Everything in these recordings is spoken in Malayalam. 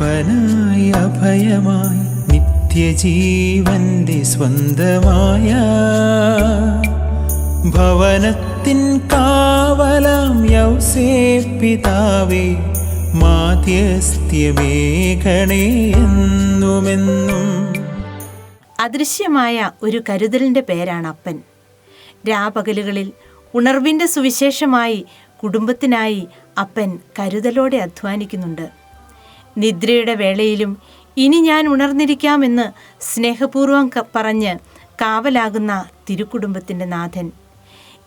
അപ്പനായി അഭയമായി നിത്യജീവന്റെ സ്വന്തമായ ഭവനത്തിൻ കാവലാം യൗസേ പിതാവേ അദൃശ്യമായ ഒരു കരുതലിന്റെ പേരാണ് അപ്പൻ. രാപകലുകളിൽ ഉണർവിന്റെ സുവിശേഷമായി കുടുംബത്തിനായി അപ്പൻ കരുതലോടെ അധ്വാനിക്കുന്നുണ്ട്. നിദ്രയുടെ വേളയിലും ഇനി ഞാൻ ഉണർന്നിരിക്കാമെന്ന് സ്നേഹപൂർവം പറഞ്ഞ് കാവലാകുന്ന തിരുക്കുടുംബത്തിന്റെ നാഥൻ.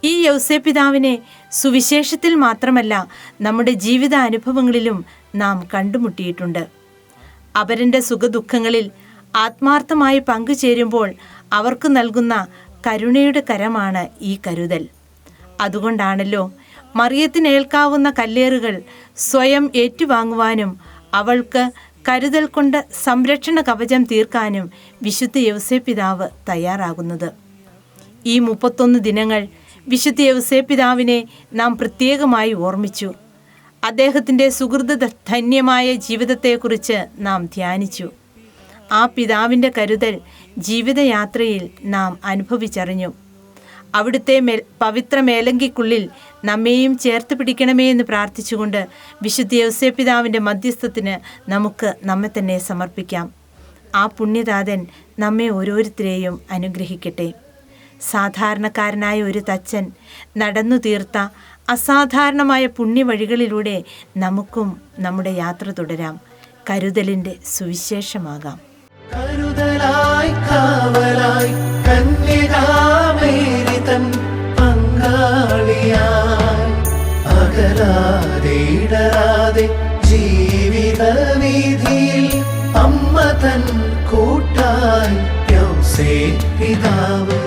ഈ യൗസേപിതാവിനെ സുവിശേഷത്തിൽ മാത്രമല്ല നമ്മുടെ ജീവിത അനുഭവങ്ങളിലും നാം കണ്ടുമുട്ടിയിട്ടുണ്ട്. അവരന്റെ സുഖദുഃഖങ്ങളിൽ ആത്മാർത്ഥമായി പങ്കുചേരുമ്പോൾ അവർക്ക് നൽകുന്ന കരുണയുടെ കരമാണ് ഈ കരുതൽ. അതുകൊണ്ടാണല്ലോ മറിയത്തിനേൽക്കാവുന്ന കല്ലേറുകൾ സ്വയം ഏറ്റുവാങ്ങുവാനും അവൾക്ക് കരുതൽ കൊണ്ട് സംരക്ഷണ കവചം തീർക്കാനും വിശുദ്ധ യൗസേപിതാവ് തയ്യാറാകുന്നത്. ഈ മുപ്പത്തൊന്ന് ദിനങ്ങൾ വിശുദ്ധ യൗസേപിതാവിനെ നാം പ്രത്യേകമായി ഓർമ്മിച്ചു. അദ്ദേഹത്തിന്റെ സുഹൃത ധന്യമായ ജീവിതത്തെക്കുറിച്ച് നാം ധ്യാനിച്ചു. ആ പിതാവിന്റെ കരുതൽ ജീവിതയാത്രയിൽ നാം അനുഭവിച്ചറിഞ്ഞു. അവിടുത്തെ മേൽ പവിത്ര മേലങ്കിക്കുള്ളിൽ നമ്മെയും ചേർത്ത് പിടിക്കണമേ എന്ന് പ്രാർത്ഥിച്ചുകൊണ്ട് വിശുദ്ധ യോസേപിതാവിന്റെ മധ്യസ്ഥത്തിന് നമുക്ക് നമ്മെ തന്നെ സമർപ്പിക്കാം. ആ പുണ്യദാതൻ നമ്മെ ഓരോരുത്തരെയും അനുഗ്രഹിക്കട്ടെ. സാധാരണക്കാരനായ ഒരു തച്ചൻ നടന്നു തീർത്ത അസാധാരണമായ പുണ്യവഴികളിലൂടെ നമുക്കും നമ്മുടെ യാത്ര തുടരാം. കരുതലിന്റെ സുവിശേഷമാകാം. കരുതലായി കാവലായി കന്യകാമേരിതൻ പങ്കാളിയായി അകലാതെ ഇടരാതെ ജീവിത വീതിയിൽ അമ്മ തൻ കൂട്ടായി യൗസേ പിതാവ്.